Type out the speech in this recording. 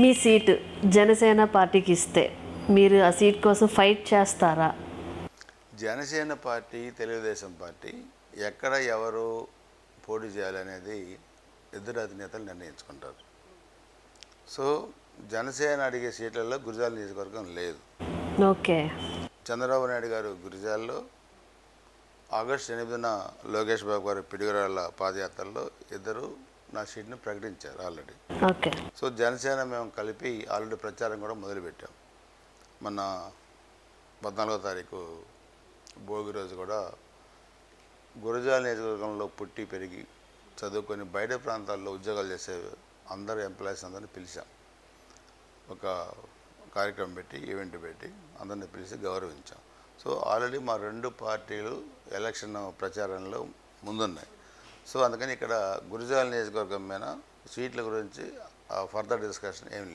మీ seat Janasena పార్టీకి ఇస్తే మీరు ఆ సీట్ కోసం ఫైట్ చేస్తారా? జనసేన పార్టీ తెలుగుదేశం పార్టీ ఎక్కడ ఎవరు పోటీ చేయాలనేది ఇద్దరు అధినేతలు నిర్ణయించుకుంటారు. సో జనసేన అడిగే సీట్లలో గురిజాల నియోజకవర్గం లేదు. ఓకే. చంద్రబాబు నాయుడు గారు గురిజాల్లో ఆగస్టు ఎనిమిదిన లోకేష్ బాబు గారు పిడుగురాళ్ళ పాదయాత్రలో ఇద్దరు నా సీట్ని ప్రకటించారు ఆల్రెడీ. ఓకే. సో జనసేన మేము కలిపి ఆల్రెడీ ప్రచారం కూడా మొదలుపెట్టాం. మొన్న పద్నాలుగో తారీఖు భోగి రోజు కూడా గురజాల నియోజకవర్గంలో పుట్టి పెరిగి చదువుకొని బయట ప్రాంతాల్లో ఉద్యోగాలు చేసే అందరు ఎంప్లాయీస్ అందరిని పిలిచాం. ఒక కార్యక్రమం పెట్టి ఈవెంట్ పెట్టి అందరిని పిలిచి గౌరవించాం. సో ఆల్రెడీ మా రెండు పార్టీలు ఎలక్షన్ ప్రచారంలో ముందున్నాయి. సో అందుకని ఇక్కడ గురిజాల నియోజకవర్గం మీద సీట్ల గురించి ఫర్దర్ డిస్కషన్ ఏం లేదు